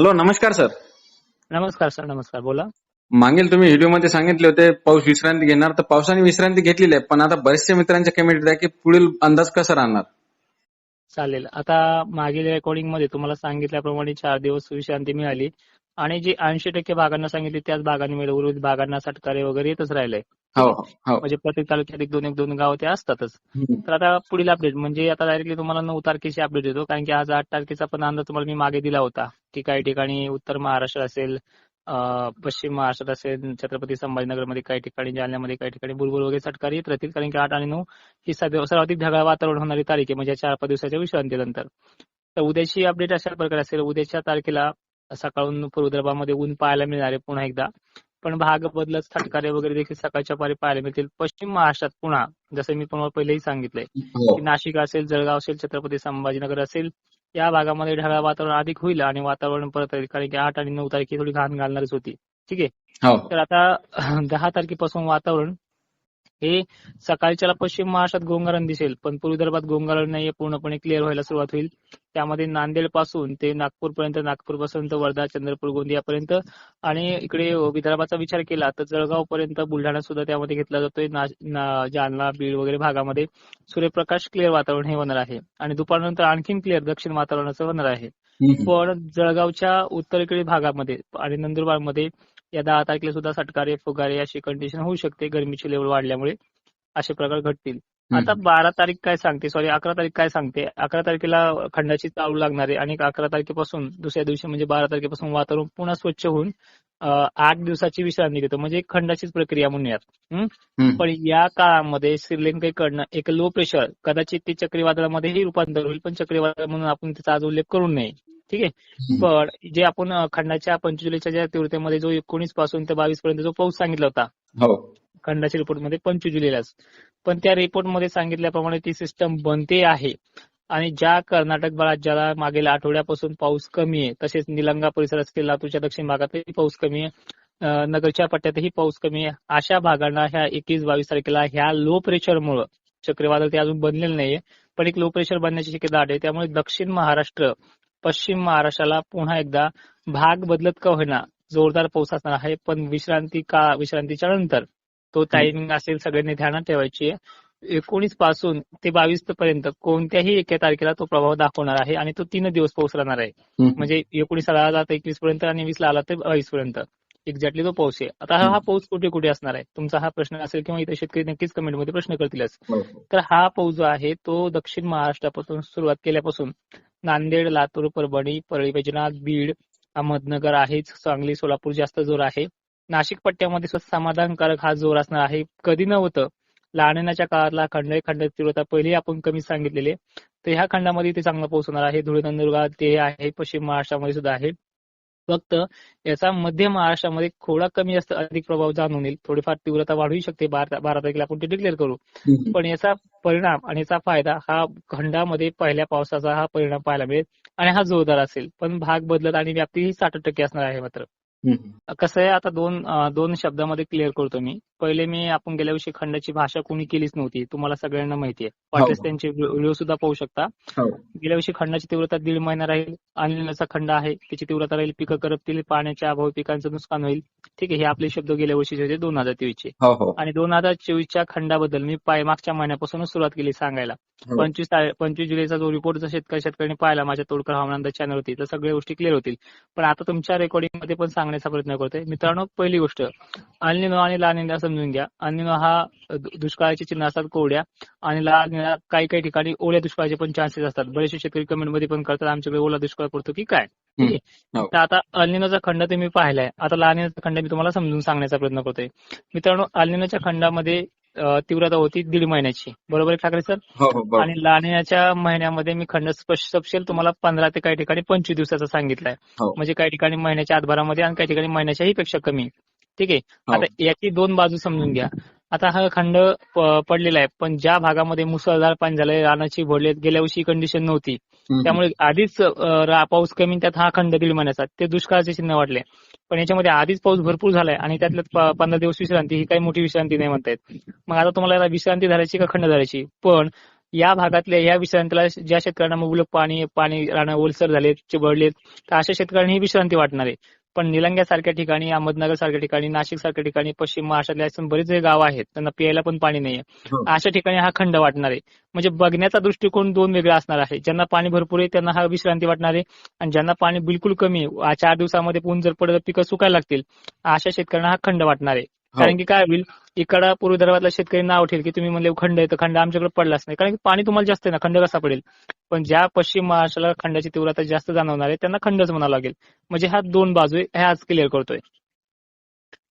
Hello नमस्कार sir नमस्कार sir नमस्कार. बोला. मागील तुम्ही व्हिडिओमध्ये सांगितले होते पाऊस विश्रांती घेणार तर पावसाने विश्रांती घेतलेली आहे पण आता बरेचशा मित्रांच्या कमेंट आहे की पुढील अंदाज कसा राहणार? चालेल. आता मागील रेकॉर्डिंगमध्ये तुम्हाला सांगितल्याप्रमाणे चार दिवस विश्रांती मिळाली. आणि जी ऐंशी टक्के भागांना सांगितली त्याच भागांनी मिळाली उर्वरित भागांना सटकारे वगैरे येतच राहिले. हो हो. म्हणजे प्रत्येक तालुक्यात एक दोन एक दोन गाव ते असतातच. तर आता पुढील अपडेट म्हणजे आता डायरेक्टली तुम्हाला नऊ तारखेची अपडेट देतो कारण की आज आठ तारखेचा पण अंदाज तुम्हाला मी मागे दिला होता. की काही ठिकाणी उत्तर महाराष्ट्र असेल पश्चिम महाराष्ट्रात असेल छत्रपती संभाजीनगरमध्ये काही ठिकाणी जालन्यामध्ये काही ठिकाणी बुलबुल वगैरे सटकारी येत राहतील कारण की आठ आणि नऊ ही सर्वाधिक ढगाळ वातावरण होणारी तारीख आहे म्हणजे चार पाच दिवसाच्या विश्रांतीनंतर. तर उद्याची अपडेट अशा प्रकारे असेल उद्याच्या तारखेला सकाळून पूर्व विदर्भामध्ये ऊन पाहायला मिळणार आहे पुन्हा एकदा. पण भाग बदलत थटकारे वगैरे देखील सकाळच्या पारी पाहायला मिळतील. पश्चिम महाराष्ट्रात पुन्हा जसं मी तुम्हाला पहिलेही सांगितलंय हो. की नाशिक असेल जळगाव असेल छत्रपती संभाजीनगर असेल या भागामध्ये ढगाळ वातावरण अधिक होईल आणि वातावरण परत येईल कारण की आठ आणि नऊ तारखे थोडी घाण घालणारच होती. ठीक आहे? हो. तर आता दहा तारखेपासून वातावरण हे सकाळच्याला पश्चिम महाराष्ट्रात गोंगारण दिसेल पण पूर्व विदर्भात गोंगारण नाहीये पूर्णपणे क्लिअर व्हायला सुरुवात होईल. त्यामध्ये नांदेडपासून ते नागपूर पर्यंत नागपूरपासून तर वर्धा चंद्रपूर गोंदियापर्यंत आणि इकडे विदर्भाचा विचार केला तर जळगाव पर्यंत बुलढाणा सुद्धा त्यामध्ये घेतला जातोय जालना बीड वगैरे भागामध्ये. सूर्यप्रकाश क्लिअर वातावरण हे होणार आहे. आणि दुपारनंतर आणखीन क्लिअर दक्षिण वातावरणाचं होणार आहे. पण जळगावच्या उत्तरेकडील भागामध्ये आणि नंदुरबारमध्ये या दहा तारखेला सुद्धा सटकारे फुगारे अशी कंडिशन होऊ शकते. गरमीची लेवल वाढल्यामुळे असे प्रकार घडतील. आता बारा तारीख काय सांगते? सॉरी अकरा तारीख काय सांगते? अकरा तारखेला खंडाची चालू लागणार आहे आणि अकरा तारखेपासून दुसऱ्या दिवशी म्हणजे बारा तारखेपासून वातावरण पुन्हा स्वच्छ होऊन आठ दिवसाची विश्रांती घेतो. म्हणजे खंडाचीच प्रक्रिया म्हणूयात. पण या काळामध्ये श्रीलंकेकडनं एक लो प्रेशर कदाचित ते चक्रीवादळामध्येही रूपांतर होईल पण चक्रीवादळ म्हणून आपण त्याचा आज उल्लेख करू नये. ठीक आहे. पण जे आपण खंडाच्या पंचवीस जुलैच्या ज्या तीव्रतेमध्ये जो एकोणीसपासून ते बावीस पर्यंत जो पाऊस सांगितला होता. हो. खंडाच्या रिपोर्टमध्ये पंचवीस जुलैलाच पण त्या रिपोर्टमध्ये सांगितल्याप्रमाणे ती सिस्टम बनते आहे. आणि ज्या कर्नाटक राज्याला मागील आठवड्यापासून पाऊस कमी आहे तसेच निलंगा परिसर असतील लातूरच्या दक्षिण भागातही पाऊस कमी आहे. नगरच्या पट्ट्यातही पाऊस कमी आहे. अशा भागांना ह्या एकवीस बावीस तारखेला ह्या लो प्रेशरमुळं चक्रीवादळ ते अजून बनलेलं नाहीये. पण एक लो प्रेशर बनण्याची शक्यता आहे. त्यामुळे दक्षिण महाराष्ट्र पश्चिम महाराष्ट्राला पुन्हा एकदा भाग बदलत का होईना जोरदार पाऊस असणार आहे पण विश्रांती का विश्रांतीच्या नंतर तो टायमिंग असेल सगळ्यांनी ध्यानात ठेवायची. आहे एकोणीसपासून ते बावीस पर्यंत कोणत्याही एका तारखेला तो प्रभाव दाखवणार आहे आणि तो तीन दिवस पाऊस राहणार आहे. म्हणजे एकोणीसला आला तर एकवीस पर्यंत आणि वीसला आला तर बावीस पर्यंत. एक्झॅक्टली तो पाऊस आहे. आता हा- पाऊस कुठे कुठे असणार आहे? तुमचा हा प्रश्न असेल किंवा इतर शेतकरी नक्कीच कमेंटमध्ये प्रश्न करतीलच. तर हा पाऊस जो आहे तो दक्षिण महाराष्ट्रापासून सुरुवात केल्यापासून नांदेड लातूर परभणी परळी वैजनाथ बीड अहमदनगर आहेच. सांगली सोलापूर जास्त जोर आहे. नाशिक पट्ट्यामध्ये समाधानकारक हा जोर असणार आहे. कधी नव्हतं. लहानण्याच्या काळातला खंड खंड तीव्रता पहिली आपण कमी सांगितलेले. तर ह्या खंडामध्ये ते चांगला पाऊस होणार आहे. धुळे नंदुरबार ते आहे. पश्चिम महाराष्ट्रामध्ये सुद्धा आहे. फक्त याचा मध्य महाराष्ट्रामध्ये थोडा कमी जास्त अधिक प्रभाव जाणून येईल. थोडीफार तीव्रता वाढू शकते. बारा तारखेला आपण ते डिक्लेअर करू. पण याचा परिणाम आणि याचा फायदा हा खंडामध्ये पहिल्या पावसाचा हा परिणाम पाहायला मिळेल आणि हा जोरदार असेल. पण भाग बदलत आणि व्याप्ती ही साठ टक्के असणार आहे मात्र. कसं आहे आता दोन शब्दामध्ये क्लिअर करतो मी. पहिले मी आपण गेल्या वर्षी खंडाची भाषा कोणी केलीच नव्हती तुम्हाला सगळ्यांना माहिती आहे वाटल्यास हो. त्यांचे व्हिडिओ सुद्धा पाहू शकता हो. गेल्या वर्षी खंडाची तीव्रता दीड महिना राहील अनिलचा खंड आहे त्याची तीव्रता राहील पिकं करपतील पाण्याच्या अभावी पिकांचं नुकसान होईल ठीक आहे हे आपले शब्द गेल्या वर्षीचे होते दोन हजार तेवीसचे हो आणि दोन हजार चोवीसच्या खंडाबद्दल मी पाय मागच्या महिन्यापासूनच सुरुवात केली सांगायला. पंचवीस तारीख- पंचवीस जुलैचा जो रिपोर्ट जर शेतकरी शेतकऱ्यांनी पाहिला माझ्या तोडकर हवामानंदा चॅनलवरती तर सगळ्या गोष्टी क्लिअर होतील. पण आता तुमच्या रेकॉर्डिंगमध्ये पण सांगण्याचा प्रयत्न करतोय. मित्रांनो पहिली गोष्ट अनिनो आणि लानिना समजून घ्या. अनिनो हा दुष्काळाचे चिन्ह असतात कोरड्या आणि लानिना काही काही ठिकाणी ओल्या दुष्काळाचे पण चान्सेस असतात. बरेचसे शेतकरी कमेंटमध्ये पण करतात आमच्याकडे ओला दुष्काळ पडतो की काय? हो. तर आता अल्निनोचा खंड तुम्ही पाहिलाय. आता लानिनाचा खंड मी तुम्हाला समजून सांगण्याचा प्रयत्न करतोय. मित्रांनो अल्निनोच्या खंडामध्ये तीव्रता होती दीड महिन्याची. बरोबर आहे ठाकरे सर? हो हो. आणि लानिनाच्या महिन्यामध्ये मी खंड स्पष्ट तपशील तुम्हाला पंधरा ते काही ठिकाणी पंचवीस दिवसाचा सांगितलाय. हो. म्हणजे काही ठिकाणी महिन्याच्या आतभरामध्ये आणि काही ठिकाणी महिन्याच्याही पेक्षा कमी. ठीक आहे. आता याची दोन बाजू समजून घ्या. आता हा खंड पडलेला आहे पण ज्या भागामध्ये मुसळधार पाणी झालंय रानाची भरले गेल्या वर्षी कंडिशन नव्हती. त्यामुळे आधीच पाऊस कमी त्यात हा खंड दीड महिन्याचा. ते दुष्काळाचे चिन्ह वाटले. पण याच्यामध्ये आधीच पाऊस भरपूर झालाय आणि त्यातल्या पंधरा दिवस विश्रांती ही काही मोठी विश्रांती नाही म्हणतायत मग आता तुम्हाला याला विश्रांती धरायची का खंड धरायची? पण या भागातल्या या विश्रांतीला ज्या शेतकऱ्यांना मुबलक पाणी पाणी राहणं ओलसर झालेत चिबडलेत तर अशा शेतकऱ्यांनी ही विश्रांती वाटणार आहे. पण निलंग्यासारख्या ठिकाणी अहमदनगर सारख्या ठिकाणी नाशिक सारख्या ठिकाणी पश्चिम महाराष्ट्रातले बरेच जे गाव आहेत. त्यांना पियायला पण पाणी नाहीये. अशा ठिकाणी हा खंड वाटणार आहे. म्हणजे बघण्याचा दृष्टिकोन दोन वेगळा असणार आहे. ज्यांना पाणी भरपूर आहे त्यांना हा विश्रांती वाटणार आहे. आणि ज्यांना पाणी बिलकुल कमी आहे चार दिवसामध्ये पूर्ण जर पडलं पिकं सुकायला लागतील. अशा शेतकऱ्यांना हा खंड वाटणार आहे. हो. कारण की काय होईल इकडं पूर्व विदर्भातला शेतकरी नाव ठेवतील की तुम्ही म्हणले खंड आहे तर खंड आमच्याकडे पडलाच नाही कारण की पाणी तुम्हाला जास्त आहे ना खंड कसा पडेल? पण ज्या पश्चिम महाराष्ट्राला खंडाची तीव्रता जास्त जाणवणार आहे त्यांना खंडच म्हणावं लागेल. म्हणजे ह्या दोन बाजू आहे ह्या आज क्लिअर करतोय.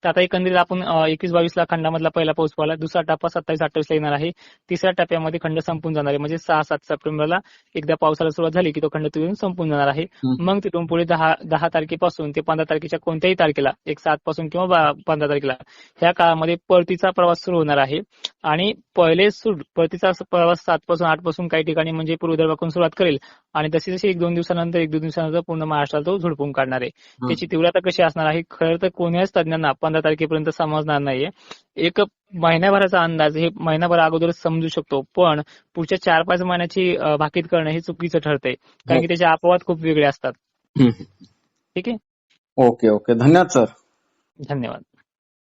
तर आता एकंदरीत आपण एकवीस बावीस ला खंडामधला पहिला पाऊस पाहिला. दुसरा टप्पा सत्तावीस अठ्ठावीस ला येणार आहे. तिसऱ्या टप्प्यामध्ये खंड संपून जाणार आहे. म्हणजे सहा सात सप्टेंबरला एकदा पावसाला सुरुवात झाली की तो खंड तिथून संपून जाणार आहे. मग तिथून पुढे दहा दहा तारखेपासून ते पंधरा तारखेच्या कोणत्याही तारखेला एक सात पासून किंवा पंधरा तारखेला ह्या काळामध्ये परतीचा प्रवास सुरू होणार आहे. आणि पहिले सुट परतीचा प्रवास सात पासून आठपासून काही ठिकाणी म्हणजे पूर्व विदर्भाकडून सुरुवात करेल. आणि जशी जशी एक दोन दिवसानंतर एक दोन दिवसानंतर पूर्ण महाराष्ट्राला तो झोडपून काढणार आहे. त्याची तीव्रता कशी असणार आहे खरं तर कोण्याच तज्ञांना पंधरा तारखेपर्यंत समजणार नाहीये. एक महिन्याभराचा अंदाज हे महिनाभर अगोदरच समजू शकतो पण पुढच्या चार पाच महिन्याची भाकीत करणं हे चुकीचं ठरतंय. कारण की त्याचे अपवाद खूप वेगळे असतात. ठीक आहे? Okay okay. धन्यवाद सर. धन्यवाद.